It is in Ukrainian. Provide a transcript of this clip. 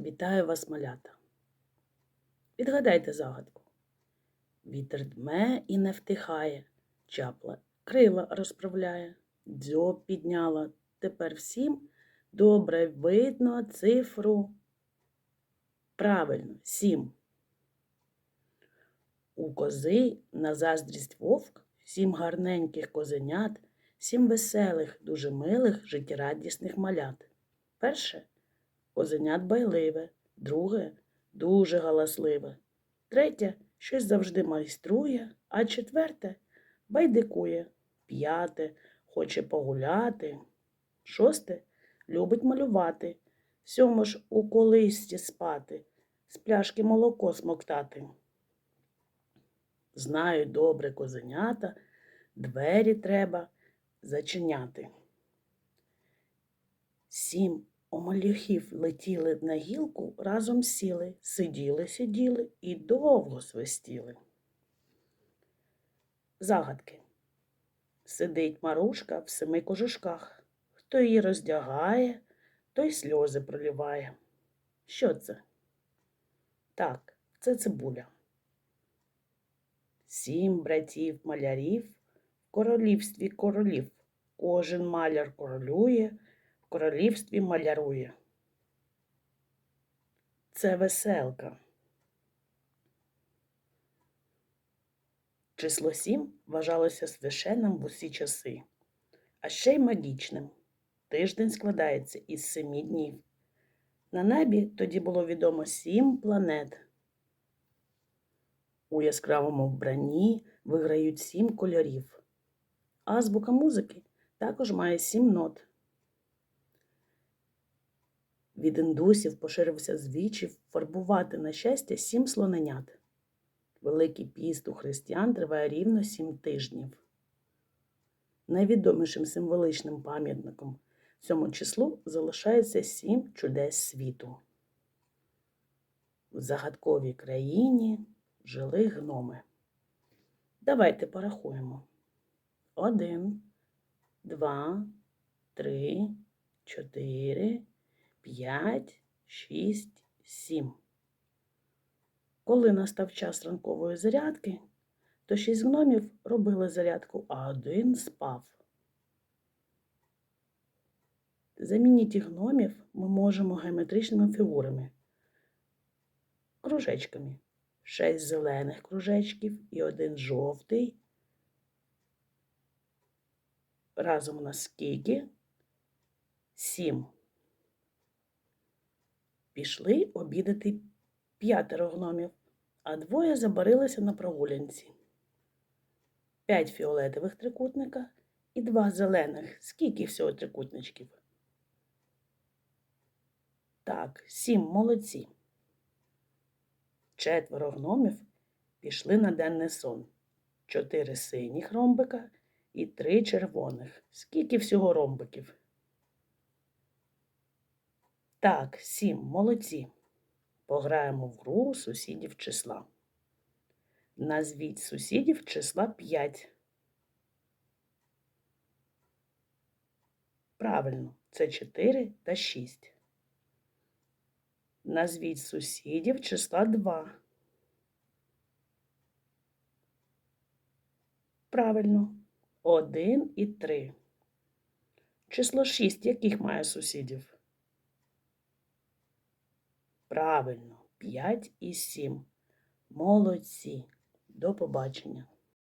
Вітаю вас, малята. Відгадайте загадку. Вітер дме і не втихає, чапла крила розправляє, дзьоб підняла. Тепер всім добре видно цифру. Правильно, сім. У кози на заздрість вовк, сім гарненьких козенят, сім веселих, дуже милих, життєрадісних малят. Перше козенят байливе, друге дуже галасливе, третє щось завжди майструє, а четверте байдикує, п'яте хоче погуляти, шосте любить малювати, сьомо ж у колисці спати, з пляшки молоко смоктати. Знаю добре козенята, двері треба зачиняти. Сім омалюхів летіли на гілку, разом сіли, сиділи, сиділи і довго свистіли. Загадки. Сидить Марушка в семи кожушках. Хто її роздягає, той сльози проливає. Що це? Так, це цибуля. Сім братів малярів в королівстві королів. Кожен маляр королює, королівстві малярує. Це веселка. Число сім вважалося священним в усі часи, а ще й магічним. Тиждень складається із семи днів. На небі тоді було відомо сім планет. У яскравому вбранні виграють сім кольорів. Азбука музики також має сім нот. Від індусів поширився звичай фарбувати на щастя сім слоненят. Великий піст у християн триває рівно сім тижнів. Найвідомішим символичним пам'ятником цьому числу залишається сім чудес світу. В загадковій країні жили гноми. Давайте порахуємо. Один, два, три, чотири, п'ять, шість, сім. Коли настав час ранкової зарядки, то шість гномів робили зарядку, а один спав. Замінити гномів ми можемо геометричними фігурами, кружечками. Шесть зелених кружечків і один жовтий. Разом у нас скільки? Сім. Пішли обідати п'ятеро гномів, а двоє забарилися на прогулянці. П'ять фіолетових трикутника і два зелених. Скільки всього трикутничків? Так, сім молодці. Четверо гномів пішли на денний сон. Чотири синіх ромбика і три червоних. Скільки всього ромбиків? Так, сім, молодці. Пограємо в гру сусідів числа. Назвіть сусідів числа 5. Правильно, це 4 та 6. Назвіть сусідів числа 2. Правильно, 1 і 3. Число 6 яких має сусідів? Правильно, 5 і 7. Молодці. До побачення.